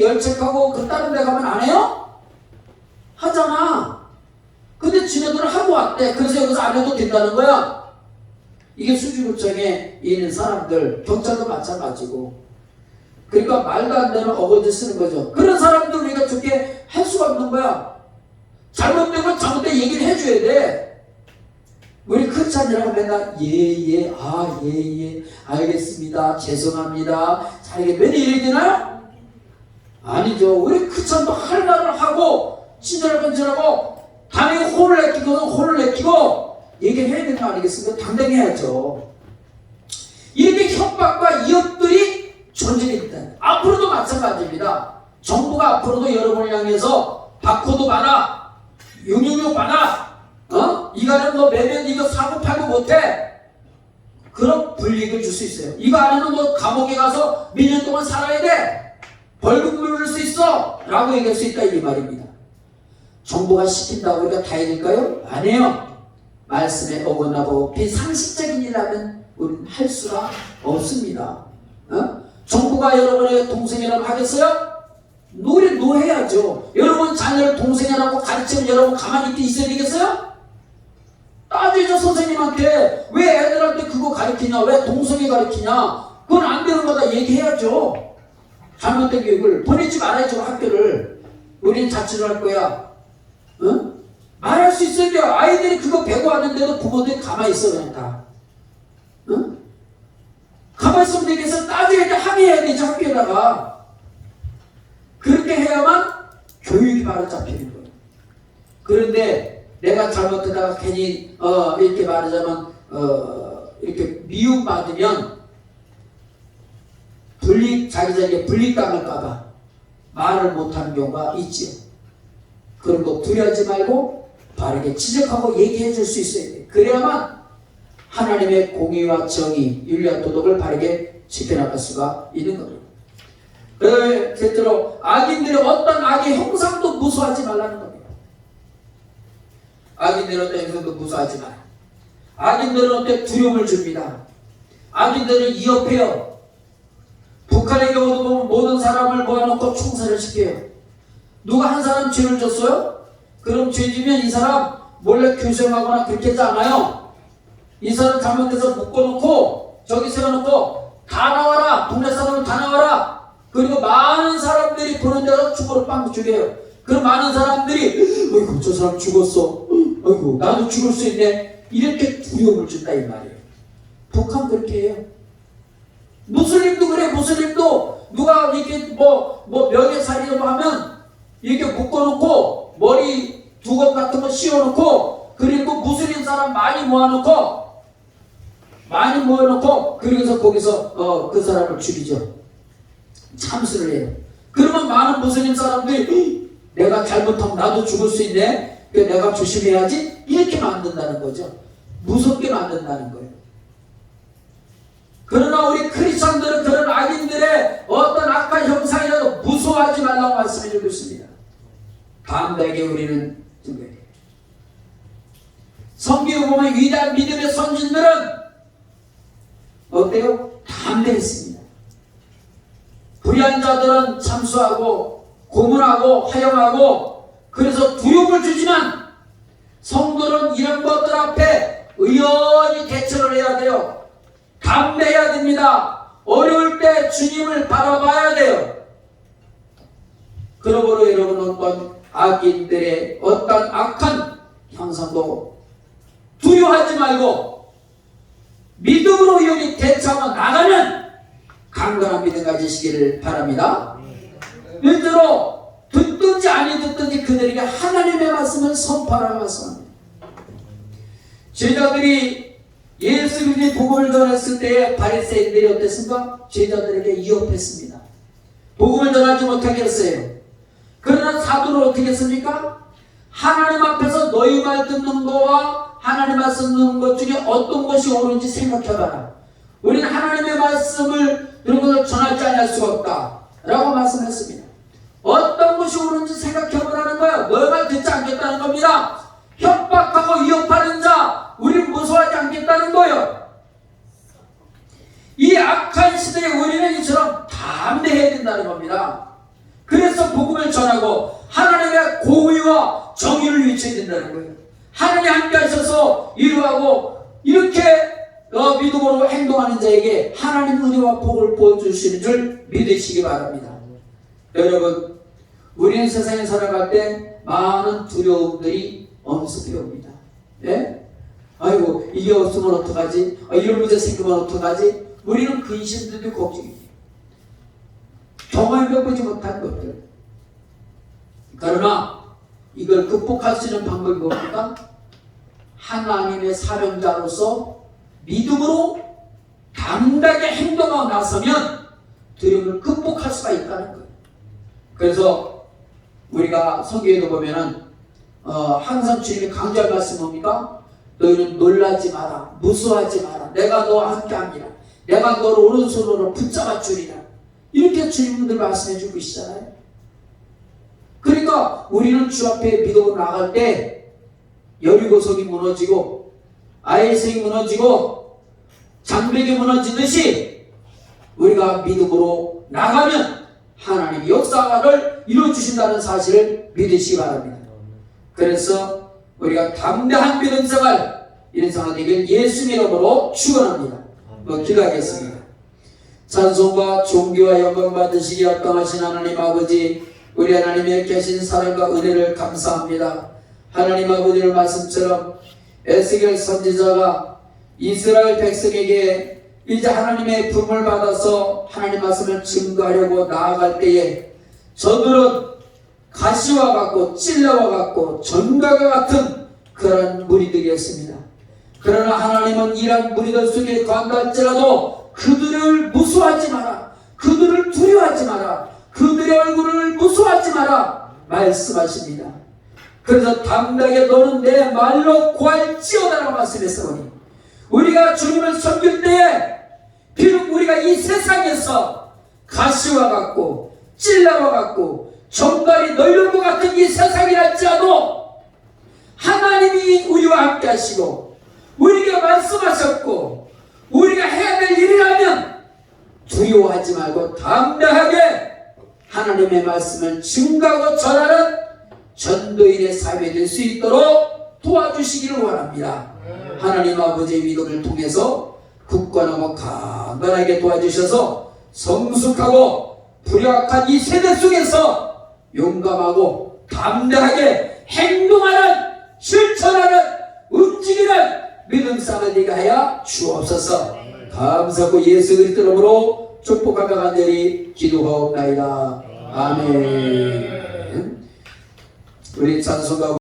열책, 열책하고 그 다른 데 가면 안 해요? 하잖아. 근데 지네들은 하고 왔대. 그래서 여기서 안 해도 된다는 거야. 이게 수주구청에 있는 사람들, 경찰도 마찬가지고. 그러니까 말도 안 되는 어거지 쓰는 거죠. 그런 사람들 우리가 좋게 할 수가 없는 거야. 잘못된 건 잘못된 얘기를 해줘야 돼. 우리 크리스찬이라고 맨날 예예 아 예예 알겠습니다 죄송합니다 자 이게 맨날 이래 되나요? 아니죠 우리 크리스찬도 할 말을 하고 친절건절하고 당연히 혼을 내키고는 혼을 내키고 얘기를 해야 되는 거 아니겠습니까? 당당해야죠 이렇게 협박과 이업들이 존재해 있다 앞으로도 마찬가지입니다 정부가 앞으로도 여러분을 향해서 바코드 받아 666 받아 어? 이거는 너 매면 이거 사고 팔고 못해. 그럼 불이익을 줄 수 있어요. 이거 안 하면 너 감옥에 가서 몇 년 동안 살아야 돼. 벌금 있어. 라고 얘기할 수 있다 이 말입니다. 정부가 시킨다고 우리가 다 해줄까요? 아니에요. 말씀에 어긋나고 비상식적인 일 하면 우리는 할 수가 없습니다. 어? 정부가 여러분의 동생이라고 하겠어요? 노래 노해야죠. 여러분 자녀를 동생이라고 가르치면 여러분 가만히 있게 있어야 되겠어요? 따지죠 선생님한테 왜 애들한테 그거 가르치냐 왜 동성애 가르치냐 그건 안 되는 거다 얘기해야죠 잘못된 교육을 보내지 말아야죠 학교를 우리는 자취를 할 거야. 응? 말할 수 있어야 돼요. 아이들이 그거 배고 왔는데도 부모들이 가만히 있어 그냥 다. 응? 가만히 있으면 되겠어? 따져야 돼. 항의해야 되죠 학교에다가. 그렇게 해야만 교육이 바로 잡히는 거예요 그런데 내가 잘못하다가 괜히 어 이렇게 말하자면 어 이렇게 미움받으면 불리 자기 자기에 불리당할까봐 말을 못하는 경우가 있지요. 그런 거 두려워하지 말고 바르게 지적하고 얘기해 줄 수 있어야 돼. 그래야만 하나님의 공의와 정의, 윤리와 도덕을 바르게 지켜나갈 수가 있는 겁니다. 그 셋째로 악인들의 어떤 악의 형상도 무서워하지 말라는 겁니다. 악인들은 어떤 행동도 무서워하지 마라. 악인들은 어떤 두려움을 줍니다. 악인들은 이협해요. 북한의 경우도 보면 모든 사람을 모아놓고 총살을 시켜요. 누가 한 사람 죄를 줬어요? 그럼 죄 지면 이 사람 몰래 교정하거나 그렇게 하지 않아요. 이 사람 잘못해서 묶어놓고 저기 세워놓고 다 나와라 동네 사람은 다 나와라 그리고 많은 사람들이 보는 데서 죽어로 빵 죽여요. 그럼 많은 사람들이 어이구 저 사람 죽었어. 어이구 나도 죽을 수 있네. 이렇게 두려움을 준다 이 말이에요. 북한 그렇게 해요. 무슬림도 그래 무슬림도 누가 이렇게 뭐, 뭐 명예살이라고 하면 이렇게 묶어놓고 머리 두건 같은 거 씌워놓고 그리고 무슬림 사람 많이 모아놓고 많이 모여놓고 그래서 거기서 어, 그 사람을 죽이죠. 참수를 해요. 그러면 많은 무슬림 사람들이 내가 잘못하면 나도 죽을 수 있네. 그 내가 조심해야지. 이렇게 만든다는 거죠. 무섭게 만든다는 거예요. 그러나 우리 크리스천들은 그런 악인들의 어떤 악한 형상이라도 무서워하지 말라고 말씀해 주고 있습니다. 담대하게 우리는 준비해야 돼요. 성경에 보면 위대한 믿음의 선진들은 어때요? 담대했습니다. 불의한 자들은 참수하고 고문하고 하영하고 그래서 두려움을 주지만 성도는 이런 것들 앞에 의연히 대처를 해야 돼요. 담대해야 됩니다. 어려울 때 주님을 바라봐야 돼요. 그러므로 여러분 어떤 악인들의 어떤 악한 형상도 두려워하지 말고 믿음으로 여기 대처하며 나가는 강건한 믿음 가지시기를 바랍니다. 일대로 듣든지 아니 듣든지 그들에게 하나님의 말씀을 선포하라고 말씀합니다. 제자들이 예수 그리스도의 복음을 전했을 때에 바리새인들이 어땠습니까? 제자들에게 이업했습니다. 복음을 전하지 못하게 했어요. 그러나 사도를 어떻게 했습니까? 하나님 앞에서 너희 말 듣는 거와 하나님 말씀 듣는 것 중에 어떤 것이 옳은지 생각해봐라. 우리는 하나님의 말씀을 이런 것을 전하지 않을 수가 없다. 라고 말씀했습니다. 어떤 것이 옳은지 생각해보라는 거예요. 너희 말 듣지 않겠다는 겁니다. 협박하고 위협하는 자, 우리는 무서워하지 않겠다는 거예요. 이 악한 시대에 우리는 이처럼 담대해야 된다는 겁니다. 그래서 복음을 전하고 하나님의 공의와 정의를 외쳐야 된다는 거예요. 하나님 함께 하셔서 이루하고 이렇게 어, 믿음으로 행동하는 자에게 하나님 은혜와 복을 보여주시는 줄 믿으시기 바랍니다. 여러분, 우리는 세상에 살아갈 때 많은 두려움들이 엄습해 옵니다. 예? 아이고, 이게 없으면 어떡하지? 아, 이런 문제 생기면 어떡하지? 우리는 근심들도 걱정입니다. 경험해보지 못한 것들. 그러나 이걸 극복할 수 있는 방법이 뭡니까? 하나님의 사명자로서 믿음으로 당당하게 행동하고 나서면 두려움을 극복할 수가 있다는 거예요. 그래서 우리가 성경에도 보면은 어, 항상 주님이 강조할 말씀 뭡니까? 너희는 놀라지 마라, 무서워하지 마라. 내가 너와 함께합니다. 내가 너를 오른손으로 붙잡아 주리라. 이렇게 주님들 말씀해 주고 계시잖아요. 그러니까 우리는 주 앞에 믿음으로 나갈 때 여리고성이 무너지고 아이성이 무너지고 장벽이 무너지듯이 우리가 믿음으로 나가면 하나님이 역사를 이루어주신다는 사실을 믿으시기 바랍니다. 그래서 우리가 담대한 믿음 생활 이런 생활 되길 예수 이름으로 축원합니다. 뭐 기도하겠습니다. 찬송과 존귀와 영광 받으시기 합당하신 하나님 아버지 우리 하나님의 계신 사랑과 은혜를 감사합니다. 하나님 아버지의 말씀처럼 에스겔 선지자가 이스라엘 백성에게 이제 하나님의 부름을 받아서 하나님 말씀을 증거하려고 나아갈 때에 저들은 가시와 같고 찔레와 같고 전가가 같은 그런 무리들이었습니다. 그러나 하나님은 이런 무리들 속에 관할지라도 그들을 무수하지 마라. 그들을 두려워하지 마라. 그들의 얼굴을 무수하지 마라. 말씀하십니다. 그래서 담대하게 너는 내 말로 구할지어다라고 말씀했사오니 우리가 주님을 섬길 때에 비록 우리가 이 세상에서 가시와 같고 찔레와 같고 정갈이 널린 것 같은 이 세상이랄지라도 하나님이 우리와 함께 하시고 우리에게 말씀하셨고 우리가 해야 될 일이라면 두려워하지 말고 담대하게 하나님의 말씀을 증가하고 전하는 전도인의 삶이 될 수 있도록 도와주시기를 원합니다. 하나님 아버지의 믿음을 통해서 굳건하고 강건하게 도와주셔서 성숙하고 불약한 이 세대 속에서 용감하고 담대하게 행동하는 실천하는 움직이는 믿음 되게 하여 주옵소서. 감사하고 예수 그리스도 이름으로 축복하며 간절히 기도하옵나이다. 아멘. 우리 찬송가